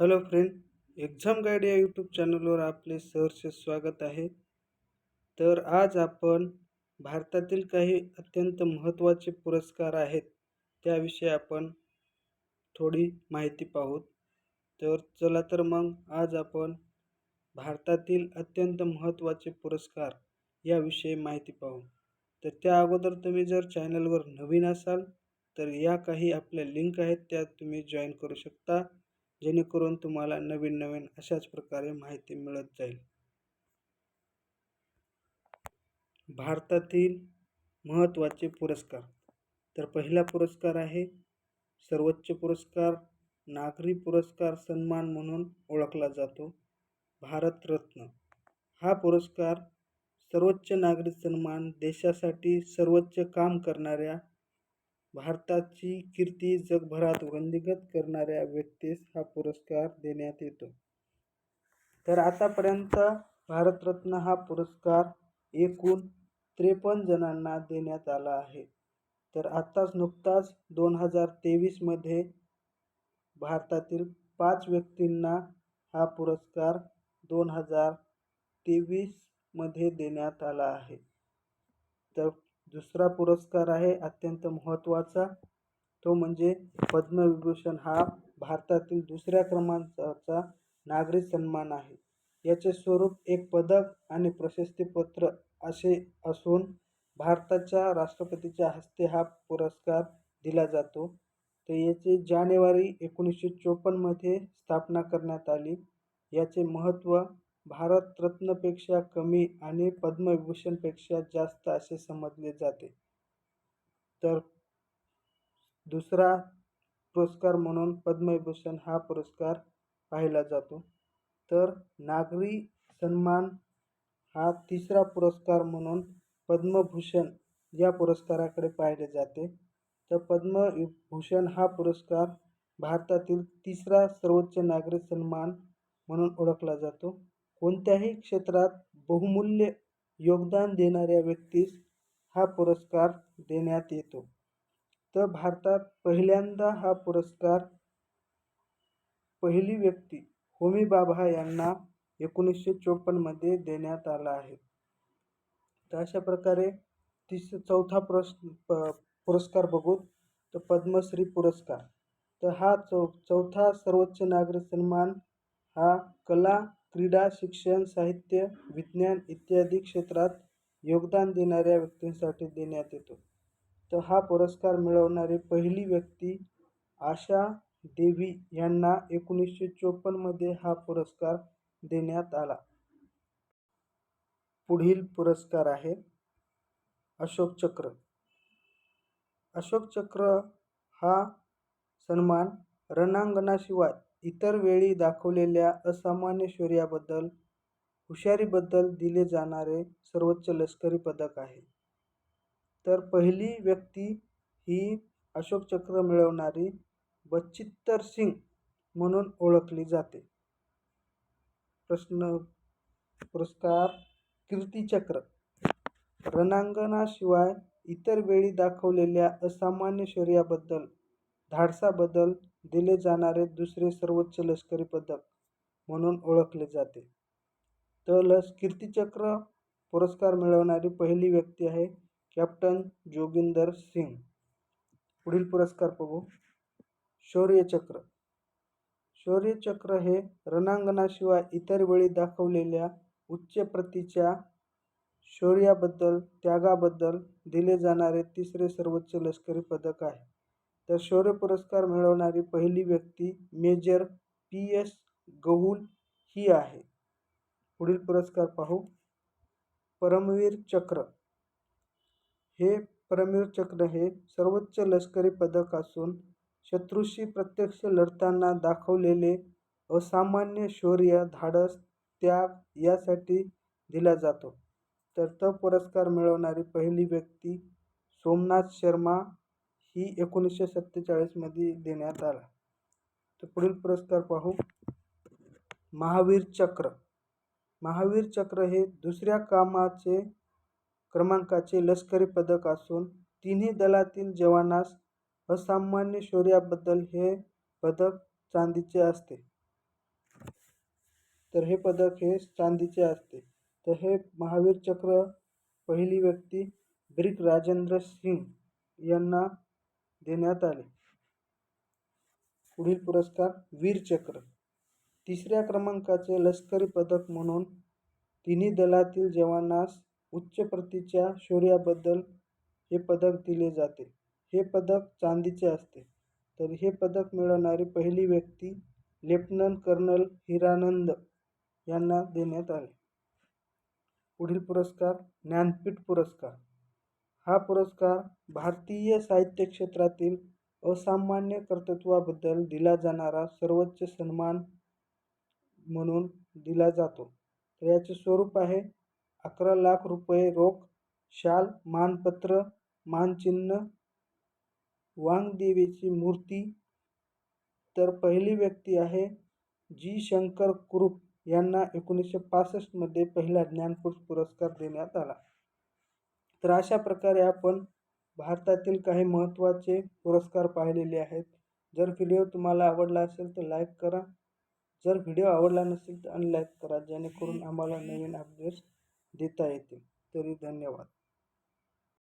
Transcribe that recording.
Hello friend exam guide या YouTube चॅनलवर आपले सहर्ष स्वागत आहे. तर आज आपण भारतातील काही अत्यंत महत्त्वाचे पुरस्कार आहेत त्याविषयी आपण थोडी माहिती पाहूत तर चला तर मग आज आपण भारतातील अत्यंत महत्त्वाचे पुरस्कार याविषयी माहिती पाहू. तर त्या अगोदर तुम्ही जर चॅनलवर नवीन असाल तर या काही आपल्या लिंक आहेत त्या तुम्ही जॉईन करू शकता. जेणेकरून तुम्हाला नवीन नवीन अशाच प्रकारे माहिती मिळत जाईल. भारतातील महत्त्वाचे पुरस्कार. तर पहिला पुरस्कार आहे सर्वोच्च पुरस्कार नागरी पुरस्कार सन्मान म्हणून ओळखला जातो भारतरत्न हा पुरस्कार सर्वोच्च नागरी सन्मान देशासाठी सर्वोच्च काम करणाऱ्या भारताची कीर्ती जगभरात वृंदिगत करणाऱ्या व्यक्तीस हा पुरस्कार देण्यात येतो. तर आतापर्यंत भारतरत्न हा पुरस्कार एकूण त्रेपन्न जणांना देण्यात आला आहे. तर आत्ताच नुकताच दोन हजार तेवीसमध्ये भारतातील पाच व्यक्तींना हा पुरस्कार दोन हजार तेवीसमध्ये देण्यात आला आहे. तर दुसरा पुरस्कार आहे अत्यंत महत्त्वाचा. तो म्हणजे पद्मविभूषण हा भारतातील दुसऱ्या क्रमांकाचा नागरी सन्मान आहे. याचे स्वरूप एक पदक आणि प्रशस्तीपत्र असे असून भारताच्या राष्ट्रपतीच्या हस्ते हा पुरस्कार दिला जातो. तर याची जानेवारी एकोणीसशे चोपन्नमध्ये स्थापना करण्यात आली. याचे महत्त्व भारतरत्नपेक्षा कमी आणि पद्मविभूषणपेक्षा जास्त असे समजले जाते. तर दुसरा पुरस्कार म्हणून पद्मविभूषण हा पुरस्कार पाहिला जातो. तर नागरी सन्मान हा तिसरा पुरस्कार म्हणून पद्मभूषण या पुरस्काराकडे पाहिले जाते. तर पद्मभूषण हा पुरस्कार भारतातील तिसरा सर्वोच्च नागरी सन्मान म्हणून ओळखला जातो. कोणत्याही क्षेत्रात बहुमूल्य योगदान देणाऱ्या व्यक्तीस हा पुरस्कार देण्यात येतो. तर भारतात पहिल्यांदा हा पुरस्कार पहिली व्यक्ती होमी बाबा यांना एकोणीसशे चोपन्नमध्ये देण्यात आला आहे. तर अशा प्रकारे तिस चौथा पुरस् प पुरस्कार बघू तर पद्मश्री पुरस्कार. तर हा चौ चौथा सर्वोच्च नागरी सन्मान हा कला क्रीडा शिक्षण साहित्य विज्ञान इत्यादी क्षेत्रात योगदान देणाऱ्या व्यक्तींसाठी देण्यात येतो. तर हा पुरस्कार मिळवणारी पहिली व्यक्ती आशा देवी यांना एकोणीसशे चोपन्नमध्ये हा पुरस्कार देण्यात आला. पुढील पुरस्कार आहे अशोक चक्र. अशोक चक्र हा सन्मान रणांगणाशिवाय इतर वेळी दाखवलेल्या असामान्य शौर्याबद्दल हुशारीबद्दल दिले जाणारे सर्वोच्च लष्करी पदक आहे. तर पहिली व्यक्ती ही अशोक चक्र मिळवणारी बचित्तर सिंग म्हणून ओळखली जाते. प्रश्न पुरस्कार कीर्तीचक्र रणांगणाशिवाय इतर वेळी दाखवलेल्या असामान्य शौर्याबद्दल धाडसाबद्दल दिले जाणारे दुसरे सर्वोच्च लष्करी पदक म्हणून ओळखले जाते. तर लस कीर्तिचक्र पुरस्कार मिळवणारी पहिली व्यक्ती आहे कॅप्टन जोगिंदर सिंग. पुढील पुरस्कार बघू. शौर्यचक्र. शौर्यचक्र हे रणांगणाशिवाय इतर वेळी दाखवलेल्या उच्च प्रतीच्या शौर्याबद्दल त्यागाबद्दल दिले जाणारे तिसरे सर्वोच्च लष्करी पदक आहे. तर शौर्य पुरस्कार मिळवणारी पहिली व्यक्ती मेजर पी एस गहुल ही आहे. पुढील पुरस्कार पाहू. परमवीर चक्र. हे परमवीर चक्र हे सर्वोच्च लष्करी पदक असून शत्रूशी प्रत्यक्ष लढताना दाखवलेले असामान्य शौर्य धाडस त्याग यासाठी दिला जातो. तर तो पुरस्कार मिळवणारी पहिली व्यक्ती सोमनाथ शर्मा ही एकोणीसशे सत्तेचाळीसमध्ये देण्यात आला. तर पुढील पुरस्कार पाहू. महावीर चक्र. महावीर चक्र हे दुसऱ्या कामाचे क्रमांकाचे लष्करी पदक असून तिन्ही दलातील जवानास असामान्य शौर्याबद्दल हे पदक चांदीचे असते. तर हे पदक हे चांदीचे असते. तर हे महावीर चक्र पहिली व्यक्ती ब्रिक राजेंद्र सिंग यांना देण्यात आले. पुढील पुरस्कार वीरचक्र तिसऱ्या क्रमांकाचे लष्करी पदक म्हणून तिन्ही दलातील जवानास उच्च प्रतीच्या शौर्याबद्दल हे पदक दिले जाते. हे पदक चांदीचे असते. तर हे पदक मिळवणारी पहिली व्यक्ती लेफ्टनंट कर्नल हिरानंद यांना देण्यात आले. पुढील पुरस्कार ज्ञानपीठ पुरस्कार. हा पुरस्कार भारतीय साहित्य क्षेत्रातील असामान्य कर्तृत्वाबद्दल दिला जाणारा सर्वोच्च सन्मान म्हणून दिला जातो. तर याचे स्वरूप आहे अकरा लाख रुपये रोख शाल मानपत्र मानचिन्ह वांगदेवीची मूर्ती. तर पहिली व्यक्ती आहे जी शंकर कुरूप यांना एकोणीसशे पासष्टमध्ये पहिला ज्ञानपीठ पुरस्कार देण्यात आला. तर अशा प्रकारे आपण भारतातील काही महत्त्वाचे पुरस्कार पाहिलेले आहेत. जर व्हिडिओ तुम्हाला आवडला असेल तर लाईक करा. जर व्हिडिओ आवडला नसेल तर अनलाईक करा जेणेकरून आम्हाला नवीन अपडेट्स देता येतील. तरी धन्यवाद.